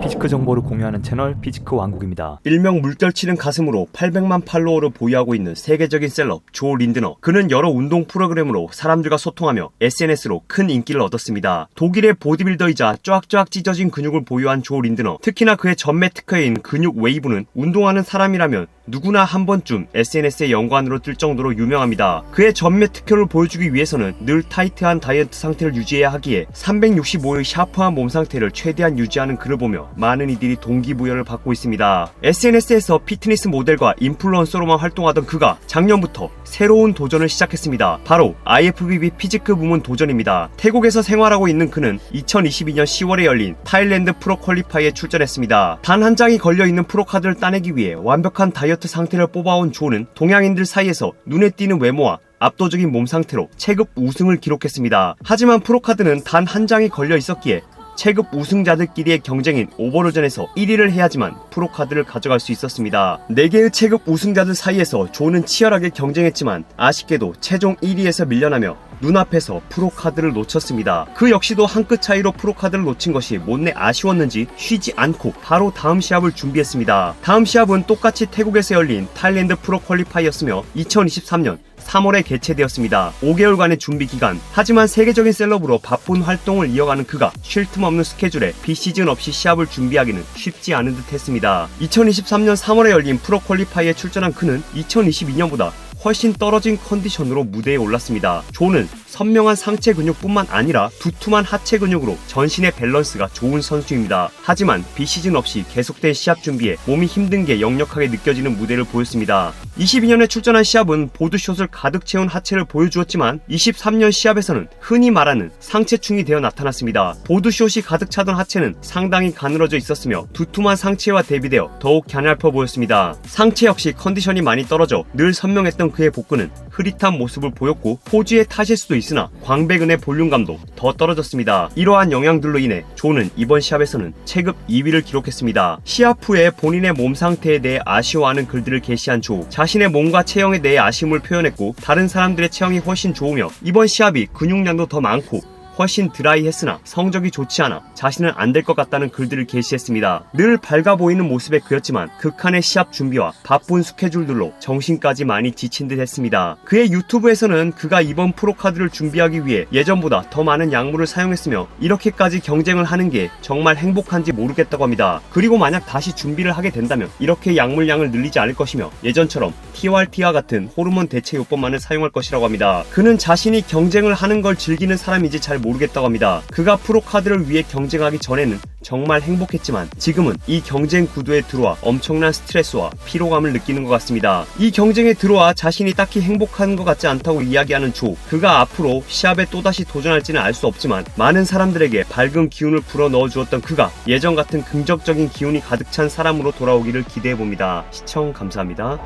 피지크 정보를 공유하는 채널 피지크 왕국입니다. 일명 물결치는 가슴으로 800만 팔로워를 보유하고 있는 세계적인 셀럽 조 린드너. 그는 여러 운동 프로그램으로 사람들과 소통하며 SNS로 큰 인기를 얻었습니다. 독일의 보디빌더이자 쫙쫙 찢어진 근육을 보유한 조 린드너. 특히나 그의 전매 특허인 근육 웨이브는 운동하는 사람이라면 누구나 한 번쯤 SNS의 연관으로 뜰 정도로 유명합니다. 그의 전매 특허를 보여주기 위해서는 늘 타이트한 다이어트 상태를 유지해야 하기에 365일 샤프한 몸 상태를 최대한 유지하는 그를 보며 많은 이들이 동기부여를 받고 있습니다. SNS에서 피트니스 모델과 인플루언서로만 활동하던 그가 작년부터 새로운 도전을 시작했습니다. 바로 IFBB 피지크 부문 도전입니다. 태국에서 생활하고 있는 그는 2022년 10월에 열린 타일랜드 프로 퀄리파이에 출전했습니다. 단 한 장이 걸려있는 프로 카드를 따내기 위해 완벽한 다이어트 상태를 뽑아온 조는 동양인들 사이에서 눈에 띄는 외모와 압도적인 몸 상태로 체급 우승을 기록했습니다. 하지만 프로카드는 단 한 장이 걸려 있었기에 체급 우승자들끼리의 경쟁인 오버로전에서 1위를 해야지만 프로카드를 가져갈 수 있었습니다. 4개의 체급 우승자들 사이에서 조는 치열하게 경쟁했지만 아쉽게도 최종 1위에서 밀려나며 눈앞에서 프로 카드를 놓쳤습니다. 그 역시도 한 끗 차이로 프로 카드를 놓친 것이 못내 아쉬웠는지 쉬지 않고 바로 다음 시합을 준비했습니다. 다음 시합은 똑같이 태국에서 열린 타일랜드 프로 퀄리파이였으며 2023년 3월에 개최되었습니다. 5개월간의 준비 기간. 하지만 세계적인 셀럽으로 바쁜 활동을 이어가는 그가 쉴 틈 없는 스케줄에 비시즌 없이 시합을 준비하기는 쉽지 않은 듯 했습니다. 2023년 3월에 열린 프로 퀄리파이에 출전한 그는 2022년보다 훨씬 떨어진 컨디션으로 무대에 올랐습니다. 조는 선명한 상체 근육뿐만 아니라 두툼한 하체 근육으로 전신의 밸런스가 좋은 선수입니다. 하지만 비시즌 없이 계속된 시합 준비에 몸이 힘든 게 역력하게 느껴지는 무대를 보였습니다. 22년에 출전한 시합은 보드숏을 가득 채운 하체를 보여주었지만 23년 시합에서는 흔히 말하는 상체충이 되어 나타났습니다. 보드숏이 가득 차던 하체는 상당히 가늘어져 있었으며 두툼한 상체와 대비되어 더욱 갸냘퍼 보였습니다. 상체 역시 컨디션이 많이 떨어져 늘 선명했던 그의 복근은 흐릿한 모습을 보였고 포즈의 탓일 수도 있으나 광배근의 볼륨감도 더 떨어졌습니다. 이러한 영향들로 인해 조는 이번 시합에서는 체급 2위를 기록했습니다. 시합 후에 본인의 몸 상태에 대해 아쉬워하는 글들을 게시한 조 자신의 몸과 체형에 대해 아쉬움을 표현했고 다른 사람들의 체형이 훨씬 좋으며 이번 시합이 근육량도 더 많고 훨씬 드라이했으나 성적이 좋지 않아 자신은 안 될 것 같다는 글들을 게시했습니다. 늘 밝아 보이는 모습의 그였지만 극한의 시합 준비와 바쁜 스케줄들로 정신까지 많이 지친 듯 했습니다. 그의 유튜브에서는 그가 이번 프로카드를 준비하기 위해 예전보다 더 많은 약물을 사용했으며 이렇게까지 경쟁을 하는 게 정말 행복한지 모르겠다고 합니다. 그리고 만약 다시 준비를 하게 된다면 이렇게 약물량을 늘리지 않을 것이며 예전처럼 TRT와 같은 호르몬 대체 요법만을 사용할 것이라고 합니다. 그는 자신이 경쟁을 하는 걸 즐기는 사람인지 잘 모르겠다고 합니다. 그가 프로 카드를 위해 경쟁하기 전에는 정말 행복했지만 지금은 이 경쟁 구도에 들어와 엄청난 스트레스와 피로감을 느끼는 것 같습니다. 이 경쟁에 들어와 자신이 딱히 행복한 것 같지 않다고 이야기하는 조. 그가 앞으로 시합에 또다시 도전할지는 알 수 없지만 많은 사람들에게 밝은 기운을 불어 넣어 주었던 그가 예전 같은 긍정적인 기운이 가득 찬 사람으로 돌아오기를 기대해 봅니다. 시청 감사합니다.